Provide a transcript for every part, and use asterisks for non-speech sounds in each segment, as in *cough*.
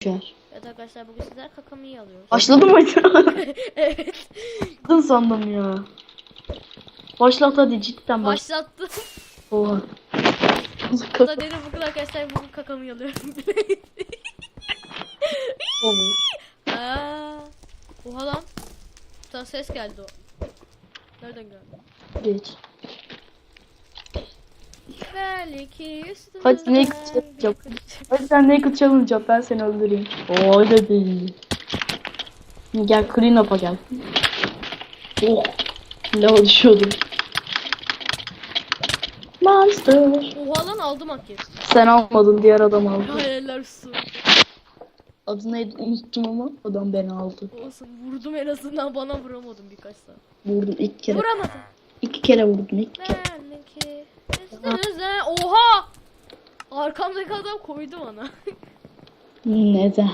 düşer. Evet arkadaşlar bugün sizler kakamayı alıyoruz. Başladı mı? evet. Başladın *laughs* *laughs* sandım ya. Başlat hadi cidden baş. Başlattım. Oha. da dedim bugün arkadaşlar bugün kakamayı alıyorum. Aa, Oha lan. Bir tane ses geldi o. Nereden geldi? Geç. Hadi ne yapacağım? Hadi sen naked challenge yap ben seni öldüreyim. Oo öyle değil. Gel clean up'a gel. Oh. Lava düşüyordum. Monster. Oha lan aldım hak. Sen almadın diğer adam aldı. Hayaller su. Adı neydi unuttum ama adam beni aldı. Olsun vurdum en azından bana vuramadım birkaç saat. Vurdum iki kere. Vuramadım. İki kere vurdum iki kere. Üstümüzden. Oha! Arkamdaki adam koydu bana. Neden?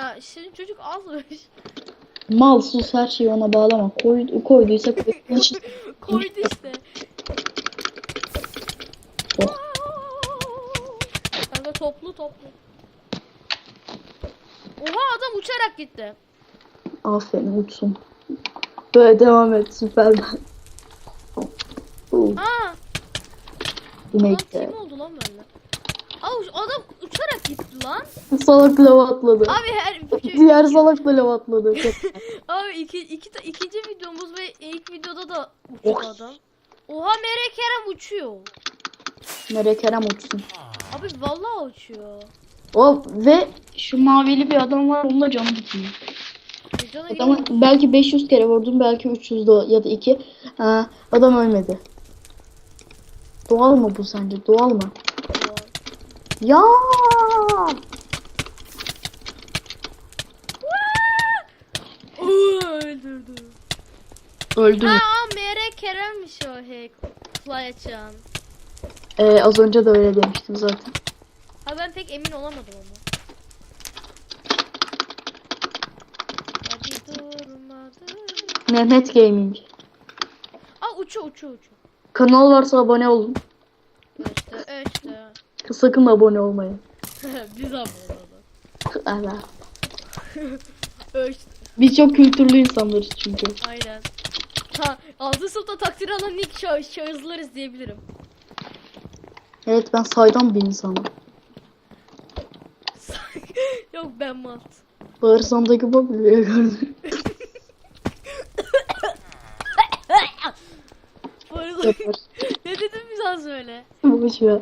ya şimdi çocuk azmış. Mal sus her şeyi ona bağlama. Koy, koyduysa *laughs* için- koydu işte. Oh. Kanka toplu toplu. Oha adam uçarak gitti. Aferin uçsun. Böyle devam et süper. Uh, Aa, adam gitti. kim oldu lan benimle? Aa uç- adam uçarak gitti lan. Salak lava atladı. Abi her *laughs* Diğer salak da lava atladı. *laughs* abi iki, iki, ta- ikinci videomuz ve ilk videoda da Oh. uçuyor adam. Oha Mere Kerem uçuyor. Nereye Kerem uçsun. Abi vallahi uçuyor. O ve şu mavili bir adam var onun da canı bitmiyor. Videoda Adamı belki 500 kere vurdum belki 300 de ya da 2. Ha, adam ölmedi. Doğal mı bu sence? Doğal mı? Ya! Öldürdü. Öldü. mü? Aa Mere Kerem'miş o hack. Fly açan. Ee, az önce de öyle demiştim zaten. Ha ben pek emin olamadım ama. Hadi durmadı. Mehmet Gaming. Aa uçuyor uçuyor uçuyor. Kanal varsa abone olun. Sakın abone olmayın. *laughs* Biz abone olalım. *laughs* İşte. Biz çok kültürlü insanlarız çünkü. Aynen. Ha, 6 sınıfta takdir alan ilk şah şahıslarız diyebilirim. Evet ben saydam bir insanım. *laughs* Yok ben malt. Bağırsağımdaki bak bile gördüm. Ne dedim bir daha söyle. Boş ver.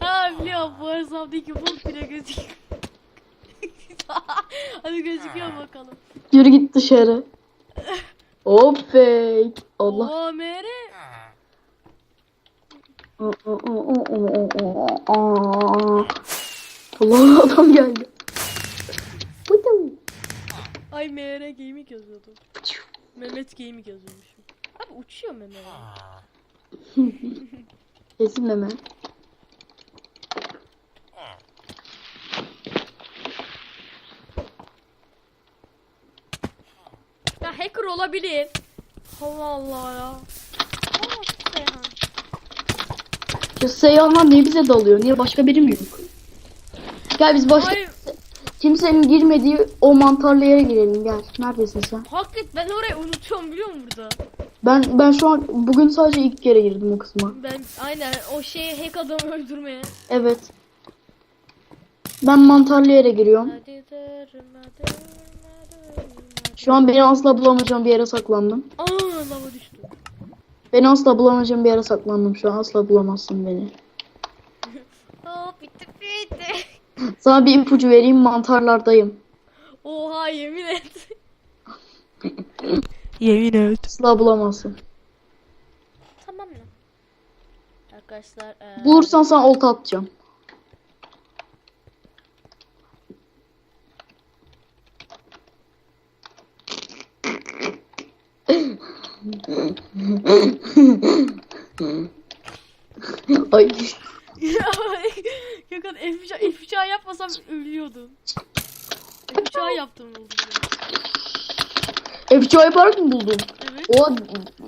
Ha biliyorum bu arsamdaki bok bile gözüküyor. *laughs* Hadi gözüküyor bakalım. Yürü git dışarı. *laughs* Hop fake. Allah. Oha mere. Allah adam geldi. Ay mere gaming yazıyordu. Mehmet gaming yazıyormuşum. Abi uçuyor Mehmet. Kesin meme. Ya hacker olabilir. Allah Allah ya. Ya Seyhanlar niye bize dalıyor? Niye başka biri mi yok? Gel biz başka Ay kimsenin girmediği o mantarlı yere girelim gel. Neredesin sen? hakikaten ben orayı unutuyorum biliyor musun burada? Ben ben şu an bugün sadece ilk kere girdim o kısma. Ben aynen o şeye hack adamı öldürmeye. Evet. Ben mantarlı yere giriyorum. Şu an beni asla bulamayacağım bir yere saklandım. Aa lava düştü. Beni asla bulamayacağım bir yere saklandım şu an. Asla bulamazsın beni. *laughs* Aa bitti bitti. *laughs* Sana bir ipucu vereyim mantarlardayım. Oha yemin et. *laughs* yemin et. Asla bulamazsın. Tamam mı? Arkadaşlar eee, Bulursan sana olta atacağım. Ay *laughs* Gökhan F3 F3 yapmasam ölüyordum. F3 yaptım oldu. F2 yaparak mı buldun? Evet. O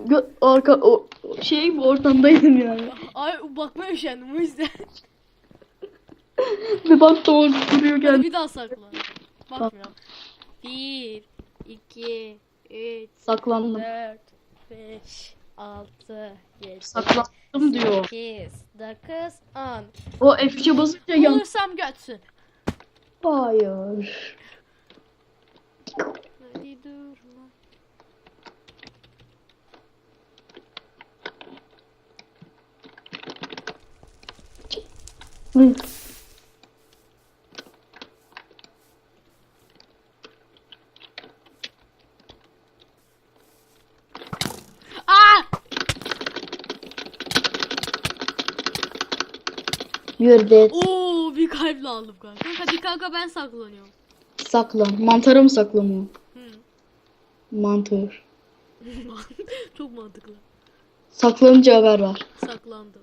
gö- arka o şey bu ortamdaydım yani. Ay bakmaya üşendim o yüzden. Bir baktım o duruyor Hadi geldi. bir daha saklan. Bakmıyorum. Bir, iki, üç, Saklandım. dört, beş, altı, yedi, Saklandım diyor. sekiz, dokuz, on. O F3'e basınca yan. Bulursam götsün. Hayır. Hadi durma. Hı. Yürü Oo bir kalple aldım kanka. Hadi kanka ben saklanıyorum. Saklan. Mantara mı saklanıyor? Hı. Mantar. *laughs* Çok mantıklı. Saklanınca haber ver. Saklandım.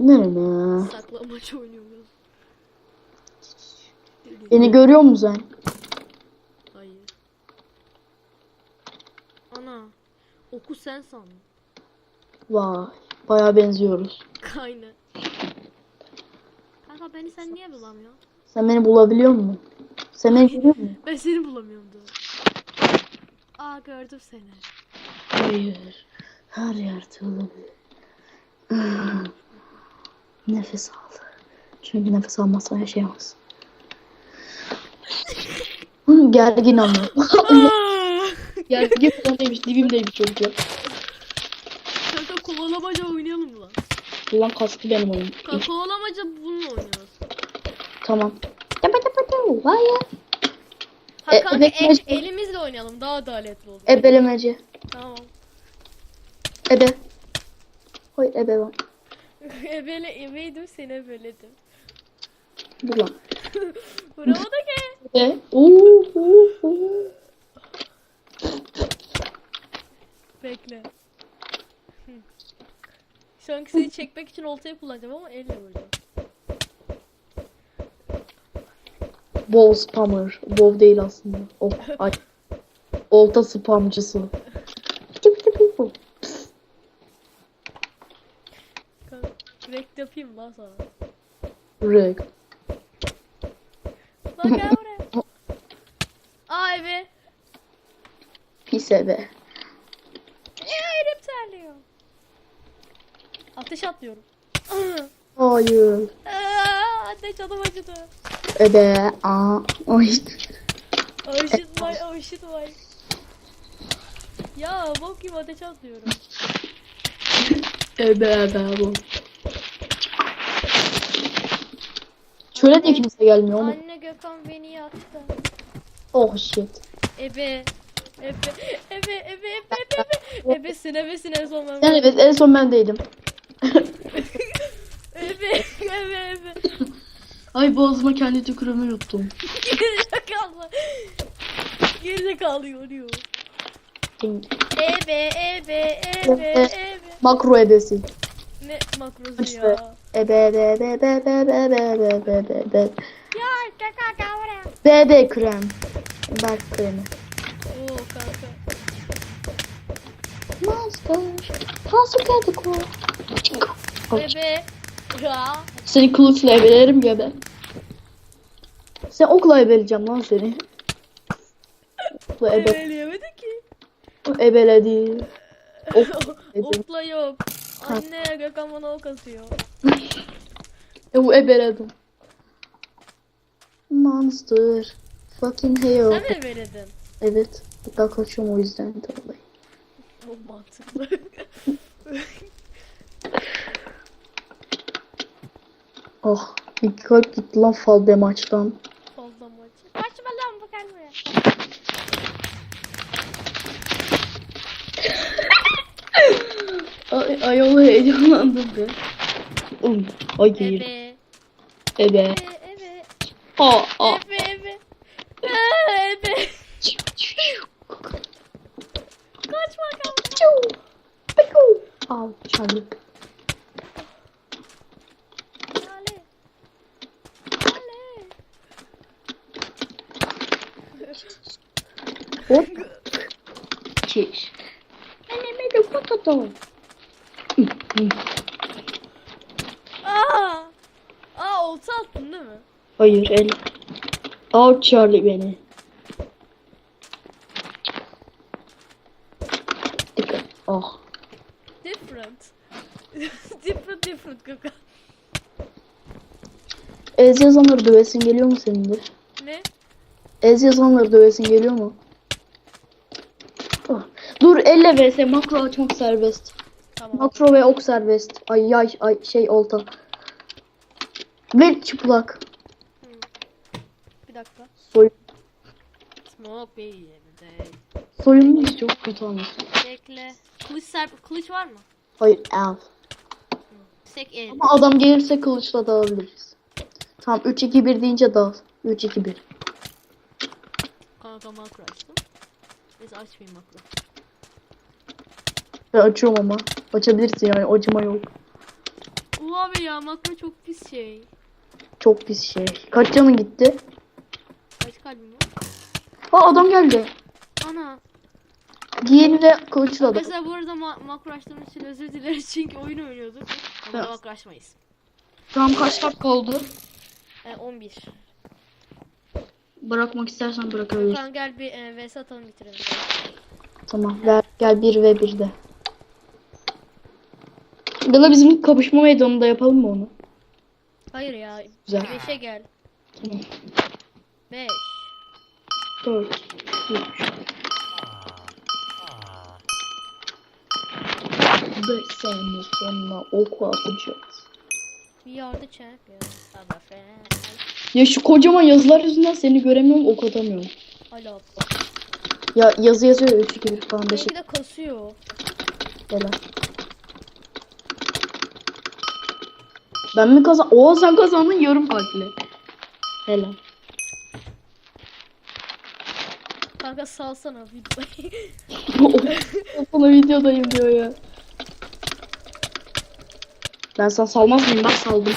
Ne ne? Saklambaç oynuyoruz. Beni görüyor musun sen? Hayır. Ana. Oku sen sandın. Vay. Baya benziyoruz. *laughs* Aynen. Kanka beni sen niye bulamıyorsun? Sen beni bulabiliyor musun? Sen beni görüyor musun? Ben seni bulamıyorum da. Aa gördüm seni. Hayır. Her yerde olabilir. Ah. Nefes al. Çünkü nefes almazsan yaşayamazsın. Hı, Gergin ama. Gergin falan değilmiş. Dibimdeymiş çocuk ya. Kanka kovalamaca oynayalım lan? Ulan kastı benim oyun. Kanka kovalamaca bununla oynuyoruz. Tamam. Tapa tapa tapa. Vay ya. Ha E, kanka elimizle oynayalım daha adaletli olur. Ebelemeci. Tamam. Ebe. Hoy ebe var. *laughs* Ebele ebeydim seni ebeledim. Dur lan. *laughs* Bravo da ki. Ebe. Oo, oo, oo. Bekle. Hı. Şu anki seni çekmek için oltayı kullanacağım ama elle vuracağım. Bol spammer. Bol değil aslında. Oh, ay. Olta spamcısı. Rek yapayım lan sana. Reg. Lan gel buraya. Aa ebe. Pis ebe. Elim terliyor. Ateş atlıyorum. Hayır. Aa, anne canım acıdı. Ebe. Aa. Ay. Oh shit my, oh shit my. Ya bok gibi ateş atlıyorum. Ebe ebe bu. Şöyle de kimse gelmiyor mu? Anne Gökhan beni yaktı. Oh shit. Ebe. Ebe, ebe, ebe, ebe, ebe, ebe. Ebesin, ebesin en son ben. Yani evet en son bendeydim. Ebe, *laughs* ebe, ebe. Ay boğazıma kendi tükürüğümü yuttum. *laughs* Gerizekalı. Gerizekalı yoruyor. Ebe, ebe, ebe, ebe. Makro ebesi. Ne makrosu be? ya. Ebe ebe ebe ebe ebe ebe ebe ebe ebe. Ya kaka kavra. BB krem. Berk kremi. Oo kanka. Master. Nasıl geldik o? Ebe. Ya. Seni kılıçla ebelerim ya ben. Sen okla ebeleyeceğim lan seni. Okla ebe, Ebeleyemedi ki. ebeledi. Ok. *laughs* Okla yok. Anne Gökhan bana ok atıyor. E bu ebeledim. Monster. Fucking hell. Sen mi ebeledin? Evet. Hatta kaçıyorum o yüzden tabii. Bu *laughs* mantıklı. *laughs* Oh. İki kalp gitti lan fal maçtan. Fazla maç. Kaçma lan bu kalbe. Ay, ayol heyecanlandım be. Um, hayır. Ebe. Ebe. Ebe. Ebe. Aa, aa. Ebe. Ebe. Aa, Ebe. Kaçma kanka. Al çabuk. Hop. Çiş. Anneme de patato. Aa. Aa olta attın değil mi? Hayır el. Out Charlie beni. Dikkat. Oh. Different. *laughs* different different Gökhan. Ez yazanları dövesin geliyor mu senin de? Ne? Ez yazanları dövesin geliyor mu? Elle vs makro açmak serbest. Tamam. Makro ve ok serbest. Ay yay ay şey olta. Ve çıplak. Bir dakika. Soy Smoke baby. soyunmuş çok kötü olmuş. Bekle. Kılıç ser kılıç var mı? Hayır el. Sek el. Ama adam gelirse kılıçla dağılabiliriz. Tamam 3 2 1 deyince dağıl. 3 2 1. Kanka makro açtım. Neyse açmayayım makro. Ben açıyorum ama. Açabilirsin yani acıma yok. Bu abi ya makro çok pis şey. Çok pis şey. Kaç canın gitti? Kaç kalbim var? Aa adam geldi. Ana. Diğeriyle kılıçla da. Mesela bu arada ma- makro açtığım için özür dileriz çünkü oyun oynuyorduk. Ama Evet. makro açmayız. Tamam kaç dakika oldu? E, 11. Bırakmak istersen bırakabilirsin. Tamam gel bir e, vs atalım bitirelim. Tamam ver gel 1 ve 1'de. Ya da bizim kapışma meydanında yapalım mı onu? Hayır ya. Güzel. 5'e gel. Tamam. 5. 4 3 5 saniye sonra oku atacağız. A friend. Ya şu kocaman yazılar yüzünden seni göremiyorum ok atamıyorum. Hala. Ya yazı yazıyor 3 2 1 falan 5 Benimki de kasıyor. Helal. Ben mi kazan? Oo sen kazandın yarım kalple. Helal. Kanka salsana videoyu. *laughs* Sana videodayım diyor ya. Ben sana salmaz mıyım? Bak saldım.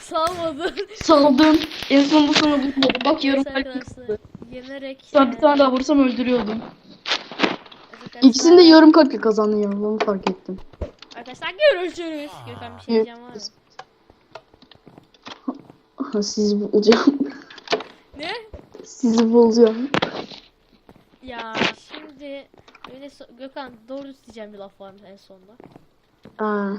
Salmadı. Saldım. En sonunda sana vurmadım. Bak yarım arkadaşlar. çıktı. Yenerek. Sen bir tane daha vursam öldürüyordum. Arkadaşlar- İkisini de yarım kalple kazandın ya. Onu fark ettim. Arkadaşlar görüşürüz. Gökhan bir şey diyeceğim var mı? Sizi bulacağım. Ne? Sizi bulacağım. Ya şimdi öyle so- Gökhan doğru diyeceğim bir laf var mı en sonunda? Aa.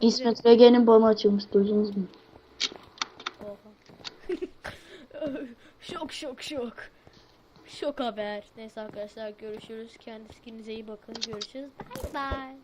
İsmet Rege'nin bana açılmış duydunuz mu? Oha. *laughs* şok şok şok. Şok haber. Neyse arkadaşlar görüşürüz. Kendinize iyi bakın. Görüşürüz. Bye bye.